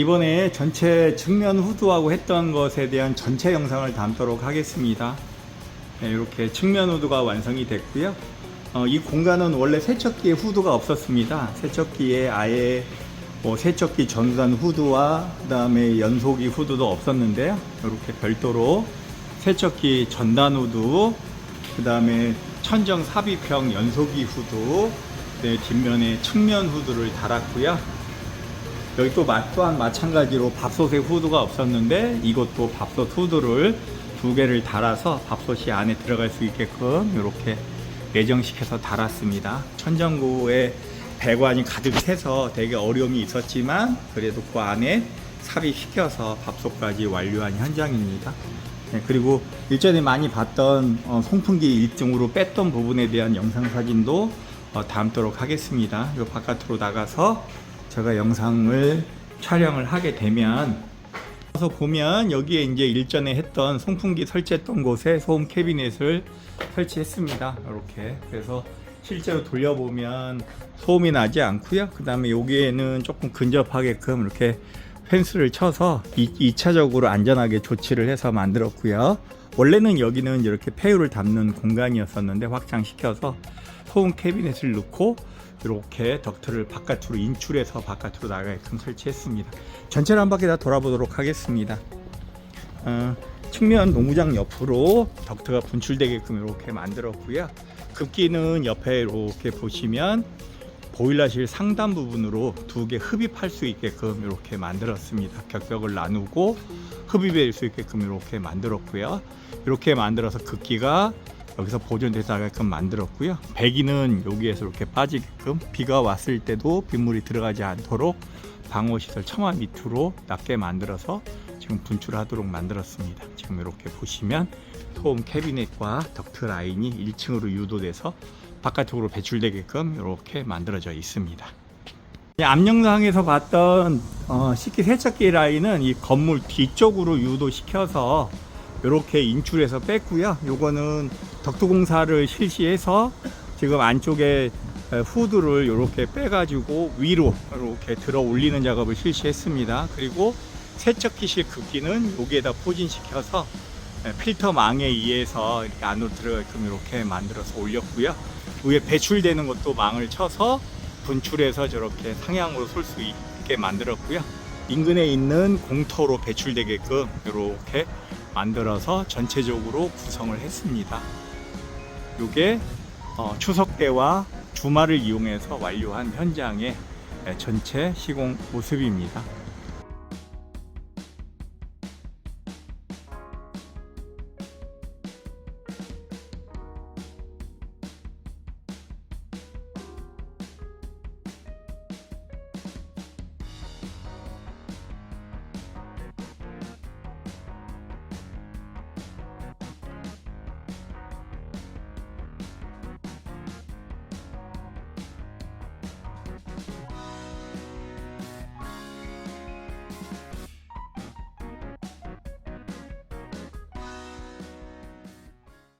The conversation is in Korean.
이번에 전체 측면 후드하고 했던 것에 대한 전체 영상을 담도록 하겠습니다. 네, 이렇게 측면 후드가 완성이 됐고요. 어, 이 공간은 원래 세척기에 후드가 없었습니다. 세척기에 아예 뭐 세척기 전단 후드와 그다음에 연소기 후드도 없었는데요. 이렇게 별도로 세척기 전단 후드, 그다음에 천정 삽입형 연소기 후드, 네, 뒷면에 측면 후드를 달았고요. 여기 또 마- 또한 마찬가지로 밥솥에 후드가 없었는데 이것도 밥솥 후드를 두 개를 달아서 밥솥이 안에 들어갈 수 있게끔 이렇게 예정시켜서 달았습니다. 천정구에 배관이 가득 차서 되게 어려움이 있었지만 그래도 그 안에 삽입시켜서 밥솥까지 완료한 현장입니다. 네, 그리고 일전에 많이 봤던 어, 송풍기 1등으로 뺐던 부분에 대한 영상 사진도 어, 담도록 하겠습니다. 이 바깥으로 나가서 제가 영상을 촬영을 하게 되면 가서 보면 여기에 이제 일전에 했던 송풍기 설치했던 곳에 소음 캐비넷을 설치했습니다. 이렇게 그래서 실제로 돌려보면 소음이 나지 않고요. 그 다음에 여기에는 조금 근접하게끔 이렇게 펜스를 쳐서 2, 차적으로 안전하게 조치를 해서 만들었고요. 원래는 여기는 이렇게 폐유를 담는 공간이었었는데 확장시켜서 소음 캐비넷을 넣고 이렇게 덕트를 바깥으로 인출해서 바깥으로 나가게끔 설치했습니다. 전체를 한 바퀴 다 돌아보도록 하겠습니다. 어, 측면 노무장 옆으로 덕트가 분출되게끔 이렇게 만들었고요. 급기는 옆에 이렇게 보시면 보일러실 상단 부분으로 두 개 흡입할 수 있게끔 이렇게 만들었습니다. 격벽을 나누고 흡입할 수 있게끔 이렇게 만들었고요. 이렇게 만들어서 급기가 여기서 보존되게끔 만들었고요. 배기는 여기에서 이렇게 빠지게끔 비가 왔을 때도 빗물이 들어가지 않도록 방어시설 처마 밑으로 낮게 만들어서 지금 분출하도록 만들었습니다. 지금 이렇게 보시면 소음 캐비넷과 덕트 라인이 1층으로 유도돼서 바깥쪽으로 배출되게끔 이렇게 만들어져 있습니다. 이 앞영상에서 봤던 어, 식기 세척기 라인은 이 건물 뒤쪽으로 유도시켜서 이렇게 인출해서 뺐고요. 요거는 덕트 공사를 실시해서 지금 안쪽에 에, 후드를 이렇게 빼가지고 위로 이렇게 들어 올리는 작업을 실시했습니다. 그리고 세척기실 급기는 여기에다 포진시켜서 에, 필터 망에 의해서 이렇게 안으로 들어가게끔 이렇게 만들어서 올렸고요. 위에 배출되는 것도 망을 쳐서 분출해서 저렇게 상향으로 쏠 수 있게 만들었고요. 인근에 있는 공터로 배출되게끔 이렇게 만들어서 전체적으로 구성을 했습니다. 이게 어, 추석 때와 주말을 이용해서 완료한 현장의 전체 시공 모습입니다.